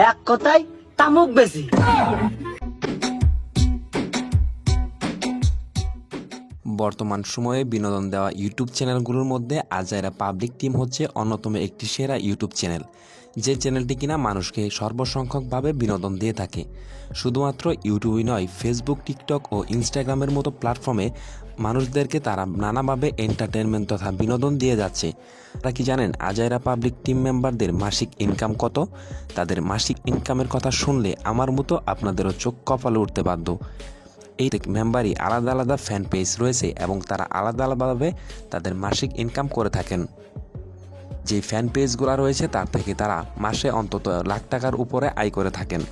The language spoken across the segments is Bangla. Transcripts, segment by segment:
এক কথায় তামুক বেশি। বর্তমান সময়ে বিনোদন দেওয়া ইউটিউব চ্যানেলগুলোর মধ্যে আজাইরা পাবলিক টিম হচ্ছে অন্যতম একটি সেরা ইউটিউব চ্যানেল, যে চ্যানেলটি কিনা মানুষকে সর্বসংখ্যকভাবে বিনোদন দিয়ে থাকে। শুধুমাত্র ইউটিউবই নয় ফেসবুক টিকটক ও ইনস্টাগ্রামের মতো প্ল্যাটফর্মে মানুষদেরকে তারা নানাভাবে এন্টারটেনমেন্ট তথা বিনোদন দিয়ে যাচ্ছে। তারা কি জানেন আজাইরা পাবলিক টিম মেম্বারদের মাসিক ইনকাম কত? তাদের মাসিক ইনকামের কথা শুনলে আমার মতো আপনাদেরও চোখ কপালে উঠতে বাধ্য। এই মেম্বারই আলাদা আলাদা ফ্যান পেজ রয়েছে এবং তারা আলাদা আলাদাভাবে তাদের মাসিক ইনকাম করে থাকেন। যে ফ্যান পেজগুলো রয়েছে, তার থেকে তারা মাসে অন্তত লাখ টাকার উপরে আয় করে থাকেন।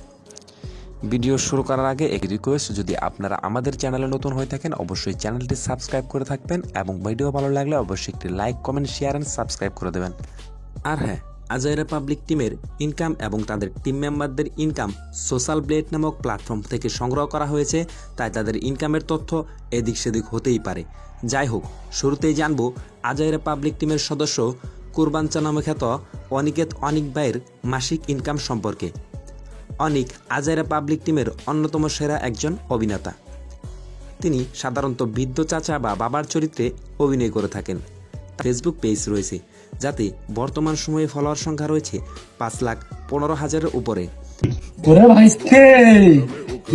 ভিডিও শুরু করার আগে এক রিকোয়েস্ট যদি আপনারা আমাদের চ্যানেলে নতুন হয়ে থাকেন, অবশ্যই চ্যানেলটি সাবস্ক্রাইব করে থাকবেন এবং ভিডিও ভালো লাগলে অবশ্যই একটি like comment share and subscribe করে দেবেন। আর হ্যাঁ আজাইরা পাবলিক টিমের ইনকাম এবং তাদের টিম মেম্বারদের ইনকাম সোশ্যাল ব্লেড নামক প্ল্যাটফর্ম থেকে সংগ্রহ করা হয়েছে, তাই তাদের ইনকামের তথ্য এদিক সেদিক হতেই পারে। যাই হোক, শুরুতেই জানব আজাইরা পাবলিক টিমের সদস্য কুরবানচা নামে খ্যাত অনিকেত অনিক ভাইয়ের মাসিক ইনকাম সম্পর্কে। অনিক আজাইরা পাবলিক টিমের অন্যতম সেরা একজন অভিনেতা। তিনি সাধারণত বৃদ্ধ চাচা বা বাবার চরিত্রে অভিনয় করে থাকেন। ফেসবুক পেজ রয়েছে যাতে বর্তমান সময়ে ফলোয়ার সংখ্যা রয়েছে পাঁচ লাখ পনেরো হাজারের উপরে।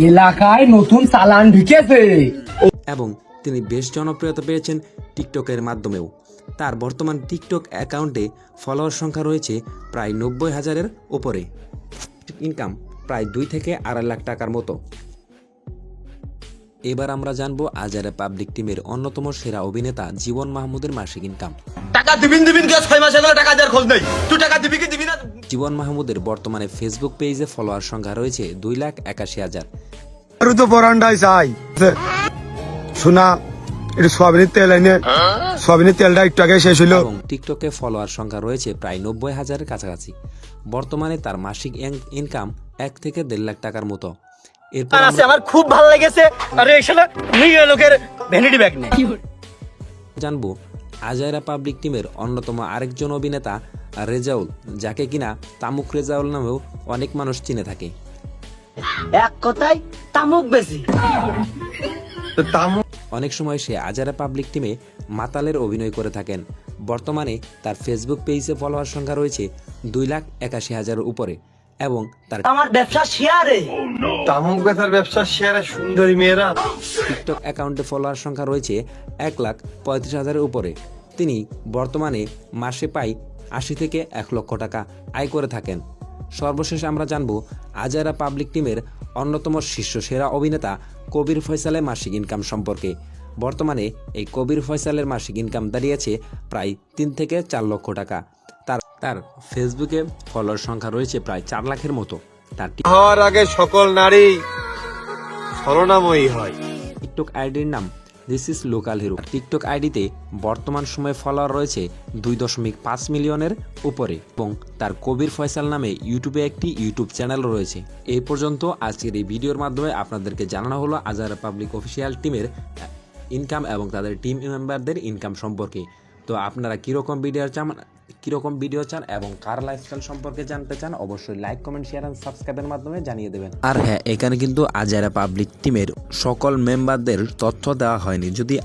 এলাকায় নতুন চালান ঢুকেছে। এবং তিনি বেশ জনপ্রিয়তা পেয়েছেন টিকটকের মাধ্যমেও। তার বর্তমান টিকটক অ্যাকাউন্টে ফলোয়ার সংখ্যা রয়েছে প্রায় নব্বই হাজারের উপরে। ইনকাম প্রায় দুই থেকে আড়াই লাখ টাকার মতো। এবার আমরা জানব আজারে পাবলিক টিমের অন্যতম সেরা অভিনেতা জীবন মাহমুদের মাসিক ইনকাম টাকা দিবিন দিবিন কে ছয় মাসে টাকা দেওয়ার খোঁজ নেই। তুই টাকা দিবি কি দিবি না? জীবন মাহমুদের বর্তমানে ফেসবুক পেজে ফলোয়ার সংখ্যা রয়েছে দুই লাখ একাশি হাজার। আরও তো পরান্ডাই চাই। শোনা একটু সোয়াবিনের তেল এনে সোয়াবিনের তেলটা একটু আগে শেষ এবং টিকটকে ফলোয়ার সংখ্যা রয়েছে প্রায় নব্বই হাজারের কাছাকাছি। বর্তমানে তার মাসিক ইনকাম এক থেকে দেড় লাখ টাকার মতো। এরপর আছে আমার খুব ভালো লেগেছে। আরে এসে মেয়ে লোকের ভ্যানিটি ব্যাগ নেই জানব আজাইরা পাবলিক টিমের অন্যতম আরেকজন অভিনেতা রেজাউল যাকে কিনা তামুক রেজাউল নামেও অনেক মানুষ চিনে থাকে। এক কথায় তামুক বেশি। অনেক সময় সে আজারা পাবলিক টিমে মাতালের অভিনয় করে থাকেন। বর্তমানে তার ফেসবুক পেজে ফলোয়ার সংখ্যা রয়েছে দুই লাখ একাশি হাজারের উপরে। এবং তার আমার ব্যবসা শেয়ারে। তামুক বেচার ব্যবসা শেয়ারে সুন্দরী মেয়েরা। টিকটক অ্যাকাউন্টে ফলোয়ার সংখ্যা রয়েছে এক লাখ পঁয়ত্রিশ হাজারের উপরে। তিনি বর্তমানে মাসে পাই আশি থেকে এক লক্ষ টাকা আয় করে থাকেন। সর্বশেষ আমরা জানব আজারা পাবলিক টিমের অন্যতম শীর্ষ সেরা অভিনেতা কবির ফয়সালের মাসিক ইনকাম সম্পর্কে। বর্তমানে এই কবির ফয়সালের মাসিক ইনকাম দাঁড়িয়েছে প্রায় তিন থেকে চার লক্ষ টাকা। তার তার ফেসবুকে ফলোয়ার সংখ্যা রয়েছে প্রায় চার লাখের মতো। তার হওয়ার আগে সকল নারী ছলনাময়ী হয়। টিকটক আইডির নাম this is local hero TikTok আইডিতে বর্তমান সময়ে ফলোয়ার রয়েছে দুই দশমিক পাঁচ মিলিয়নের উপরে এবং তার কবির ফয়সাল নামে ইউটিউবে একটি ইউটিউব চ্যানেল রয়েছে। এই পর্যন্ত আজকের এই ভিডিওর মাধ্যমে আপনাদেরকে জানানো হলো আজার পাবলিক অফিসিয়াল টিমের ইনকাম এবং তাদের টিম মেম্বারদের ইনকাম সম্পর্কে। তো আপনারা কীরকম ভিডিও চান কীরকম ভিডিও চান এবং কার লাইফস্টাইল সম্পর্কে জানতে চান, অবশ্যই লাইক কমেন্ট শেয়ার অ্যান্ড সাবস্ক্রাইবের মাধ্যমে জানিয়ে দেবেন। আর হ্যাঁ এখানে কিন্তু আজারা পাবলিক টিমের সকল মেম্বারদের তথ্য দেওয়া হয়নি। যদি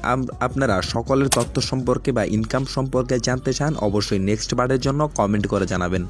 আপনারা সকলের তথ্য সম্পর্কে বা ইনকাম সম্পর্কে জানতে চান, অবশ্যই নেক্সট বারের জন্য কমেন্ট করে জানাবেন।